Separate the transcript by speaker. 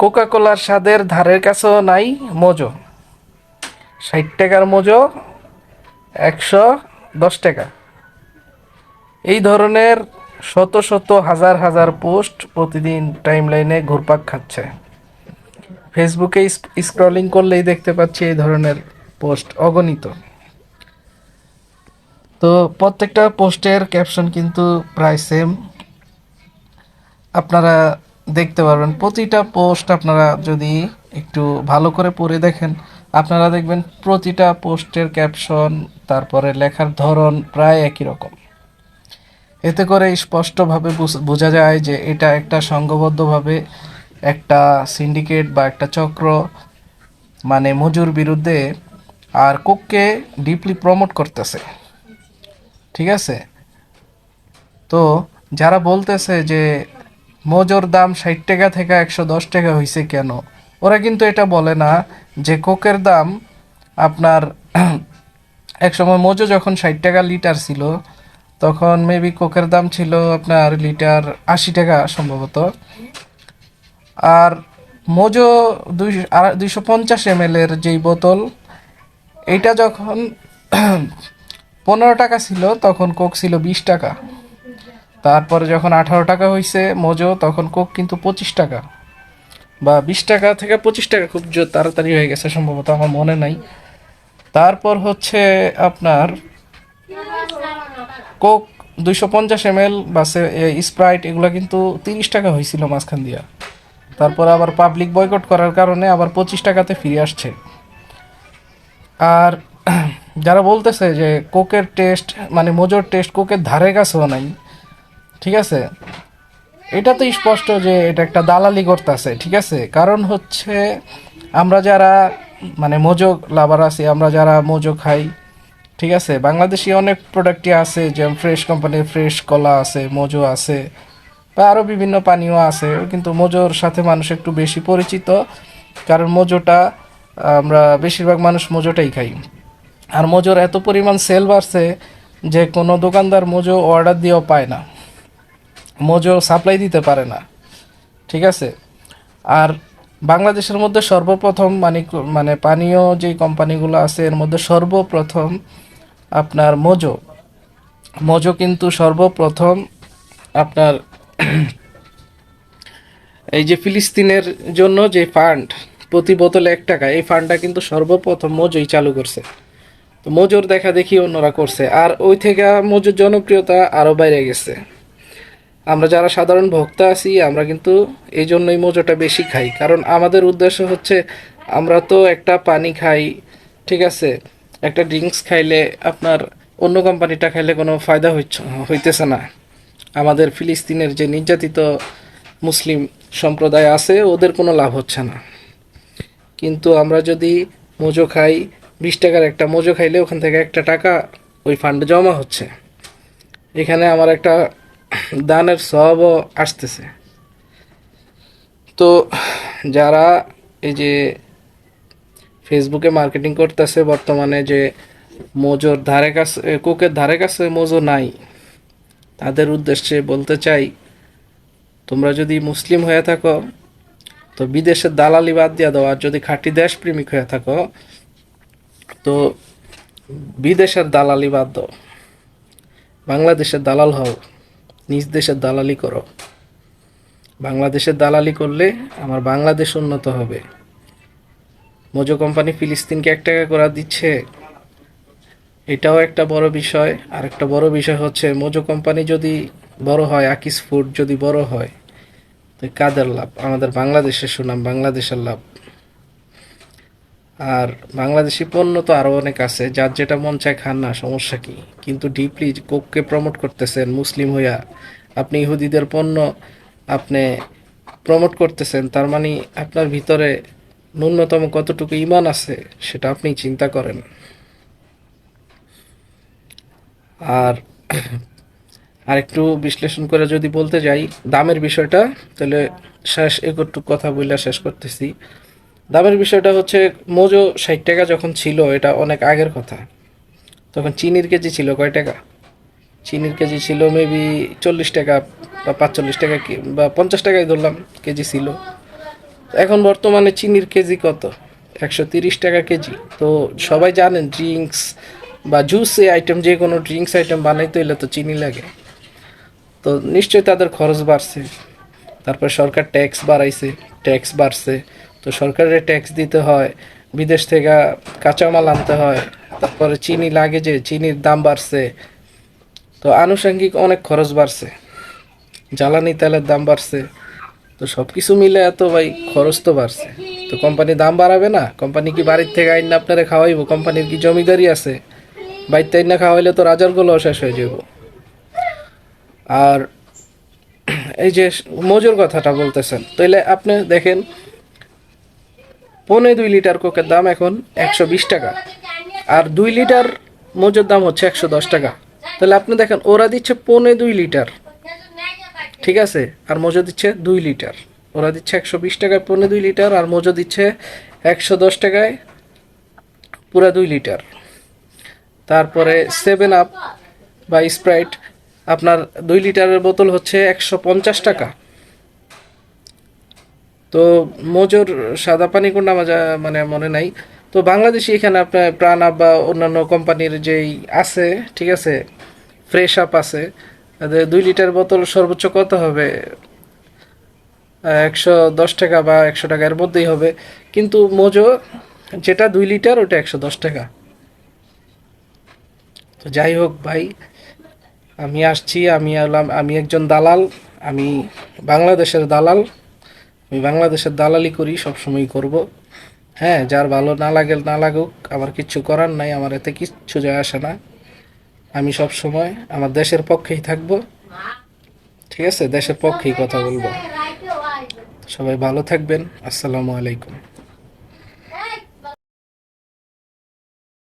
Speaker 1: Coca কোলার স্বাদের ধারের কাছেও নাই, মোজো। ষাট টাকার মোজো, একশো দশ টাকা। এই ধরনের শত শত হাজার হাজার পোস্ট প্রতিদিন টাইমলাইনে ঘুরপাক খাচ্ছে। ফেসবুকে স্ক্রলিং করলেই দেখতে পাচ্ছি এই ধরনের পোস্ট অগণিত। তো প্রত্যেকটা পোস্টের ক্যাপশন কিন্তু প্রায় সেম আপনারা দেখতে পারবেন। প্রতিটা পোস্ট আপনারা যদি একটু ভালো করে পড়ে দেখেন, আপনারা দেখবেন প্রতিটা পোস্টের ক্যাপশন তারপরে লেখার ধরন প্রায় একই রকম। এতে করে স্পষ্টভাবে বুঝ- যায় যে এটা একটা সংঘবদ্ধভাবে একটা সিন্ডিকেট বা একটা চক্র মানে মজুর বিরুদ্ধে আর কোককে ডিপলি প্রমোট করতেছে। ঠিক আছে? তো যারা বলতেছে যে মজুর দাম ষাট টাকা থেকে একশো দশ টাকা হয়েছে কেন? ওরা কিন্তু এটা বলে না যে কোকের দাম আপনার একসময় মজু যখন ষাট টাকা লিটার ছিল, তখন মেবি কোকের দাম ছিল আপনার লিটার আশি টাকা সম্ভবত। আর মোজো দুই দুইশো পঞ্চাশ এম এর যেই বোতল, এইটা যখন পনেরো টাকা ছিল, তখন কোক ছিল বিশ টাকা। তারপরে যখন আঠারো টাকা হয়েছে মোজো, তখন কোক কিন্তু পঁচিশ টাকা। বা বিশ টাকা থেকে পঁচিশ টাকা খুব তাড়াতাড়ি হয়ে গেছে সম্ভবত, আমার মনে নাই। তারপর হচ্ছে আপনার কোক দুইশো পঞ্চাশ এম এল বা স্প্রাইট, এগুলো কিন্তু তিরিশ টাকা হয়েছিল মাঝখান দিয়া। তারপর আবার পাবলিক বয়কট করার কারণে আবার পঁচিশ টাকাতে ফিরে আসছে। আর যারা বলতেছে যে কোকের টেস্ট মানে মোজোর টেস্ট কোকের ধারে কাছেও নাই ঠিক আছে? এটা তো স্পষ্ট যে এটা একটা দালালি করতেছে, ঠিক আছে? কারণ হচ্ছে আমরা যারা মানে মোজো লাভার আছি, আমরা যারা মোজো খাই, ঠিক আছে? বাংলাদেশি অনেক প্রোডাক্টই আছে, যেমন ফ্রেশ কোম্পানির ফ্রেশ কলা আছে, মোজো আছে, বা আরও বিভিন্ন পানীয় আছে, কিন্তু মোজোর সাথে মানুষ একটু বেশি পরিচিত, কারণ মোজোটা, আমরা বেশিরভাগ মানুষ মোজোটাই খাই। আর মোজোর এত পরিমাণ সেল বাড়ছে যে কোনো দোকানদার মোজো অর্ডার দিয়েও পায় না। মোজো সাপ্লাই দিতে পারে না। ঠিক আছে? আর বাংলাদেশের মধ্যে সর্বপ্রথম মানে মানে পানীয় যে কোম্পানিগুলো আছে, এর মধ্যে সর্বপ্রথম আপনার মোজো। মোজো কিন্তু সর্বপ্রথম আপনার এই যে ফিলিস্তিনের জন্য যে ফান্ড প্রতি বোতলে এক টাকা, এই ফান্ডটা কিন্তু সর্বপ্রথম মোজোই চালু করছে। তো মোজোর দেখা দেখি অন্যরা করছে। আর ওই থেকে মজুর জনপ্রিয়তা আরও বাইরে গেছে। আমরা যারা সাধারণ ভক্তা আছি, আমরা কিন্তু এই জন্যই মোজোটা বেশি খাই। কারণ আমাদের উদ্দেশ্য হচ্ছে, আমরা তো একটা পানি খাই, ঠিক আছে? একটা ড্রিঙ্কস খাইলে আপনার অন্য কোম্পানিটা খাইলে কোনো ফায়দা হইতেছে না। আমাদের ফিলিস্তিনের যে নির্যাতিত মুসলিম সম্প্রদায় আছে, ওদের কোনো লাভ হচ্ছে না। কিন্তু আমরা যদি মোজো খাই, বিশ টাকার একটা মোজো খাইলে ওখান থেকে একটা টাকা ওই ফান্ডে জমা হচ্ছে। এখানে আমার একটা দানের সবও আসতেছে। তো যারা এই যে ফেসবুকে মার্কেটিং করতেছে, বর্তমানে যে মোজোর ধারে কাছে, কোকের ধারে কাছে মোজো নাই, তাদের উদ্দেশ্যে বলতে চাই, তোমরা যদি মুসলিম হয়ে থাকো, তো বিদেশের দালালি বাদ দিয়ে দাও, আর যদি খাঁটি দেশপ্রেমিক হয়ে থাকো, তো বিদেশের দালালি বাদ দাও। বাংলাদেশের দালাল হও। নিজ দেশের দালালি করো। বাংলাদেশের দালালি করলে আমার বাংলাদেশ উন্নত হবে। মোজো কোম্পানি ফিলিস্তিনকে এক টাকা করে দিচ্ছে। এটাও একটা বড় বিষয়। আর একটা বড় বিষয় হচ্ছে, মোজো কোম্পানি যদি বড় হয়, আকিস ফুড যদি বড় হয়, তো কাদের লাভ? আমাদের বাংলাদেশের সুনাম, বাংলাদেশের লাভ। আর বাংলাদেশি পণ্য তো আরও অনেক আছে, যার যেটা মন চায় খান না, সমস্যা কি? কিন্তু ডিপলি কোককে প্রমোট করতেছেন মুসলিম হইয়া, আপনি ইহুদিদের পণ্য আপনি প্রমোট করতেছেন, তার মানে আপনার ভিতরে ন্যূনতম কতটুকু ইমান আছে সেটা আপনি চিন্তা করেন। আর আর একটু বিশ্লেষণ করে যদি বলতে যাই, দামের বিষয়টা, তাহলে শেষ একটু কথা বললে শেষ করতেছি। দামের বিষয়টা হচ্ছে, মোজো ষাট টাকা যখন ছিল, এটা অনেক আগের কথা। তখন চিনির কেজি ছিল কয় টাকা? চিনির কেজি ছিল মেবি চল্লিশ টাকা বা পাঁচচল্লিশ টাকা বা পঞ্চাশ টাকায় ধরলাম কেজি ছিল। এখন বর্তমানে চিনির কেজি কত? একশো তিরিশ টাকা কেজি। তো সবাই জানেন ড্রিঙ্কস বা জুসে আইটেম যে কোনো ড্রিঙ্কস আইটেম বানাইতে হলে তো চিনি লাগে। তো নিশ্চয়ই তাদের খরচ বাড়ছে। তারপর সরকার ট্যাক্স বাড়াইছে ট্যাক্স বাড়ছে। তো সরকারের ট্যাক্স দিতে হয়, বিদেশ থেকে কাঁচামাল আনতে হয়, তারপরে চিনি লাগে যে চিনির দাম বাড়ছে, তো আনুষঙ্গিক অনেক খরচ বাড়ছে, জ্বালানি তেলের দাম বাড়ছে, তো সব কিছু মিলে এত ভাই খরচ তো বাড়ছে, তো কোম্পানি দাম বাড়াবে না কোম্পানি কি বাড়ির থেকে আইন না আপনারা খাওয়াইবো কোম্পানির কি জমিদারি আছে বাড়িতে আইন না খাওয়াইলে তো রাজার রাজারগুলো শেষ হয়ে যাব আর এই যে মজুর কথাটা বলতেছেন, তাইলে আপনি দেখেন পৌনে দুই লিটার কোকের দাম এখন একশো বিশ টাকা। আর দুই লিটার মজুর দাম হচ্ছে একশো দশ টাকা। তাহলে আপনি দেখেন, ওরা দিচ্ছে পৌনে দুই লিটার। ঠিক আছে? আর মজো দিচ্ছে দুই লিটার। ওরা দিচ্ছে একশো বিশ টাকায় পৌনে দুই লিটার, আর মজো দিচ্ছে একশো দশ টাকায় পুরা দুই লিটার। তারপরে সেভেন আপ বা স্প্রাইট আপনার দুই লিটারের বোতল হচ্ছে একশো পঞ্চাশ টাকা। তো মোজোর সাদা পানি কোনটা মাজা মানে মনে নাই। তো বাংলাদেশি এখানে আপনার প্রাণ আপ বা অন্যান্য কোম্পানির যেই আছে, ঠিক আছে, ফ্রেশ আপ আছে দুই লিটার বোতল সর্বোচ্চ কত হবে? একশো দশ টাকা বা একশো টাকার মধ্যেই হবে। কিন্তু মোজো যেটা দুই লিটার, ওটা একশো দশ টাকা। তো যাই হোক ভাই, আমি আসছি, আমি আমি একজন দালাল, আমি বাংলাদেশের দালাল। আমি বাংলাদেশের দালালি করি সবসময় করব। হ্যাঁ যার ভালো না লাগে না লাগুক, আমার কিচ্ছু করার নাই, আমার এতে কিচ্ছু যায় আসে না। আমি সব সময় আমার দেশের পক্ষেই থাকব। ঠিক আছে? দেশের পক্ষেই কথা বলব। সবাই ভালো থাকবেন। আসসালামু আলাইকুম।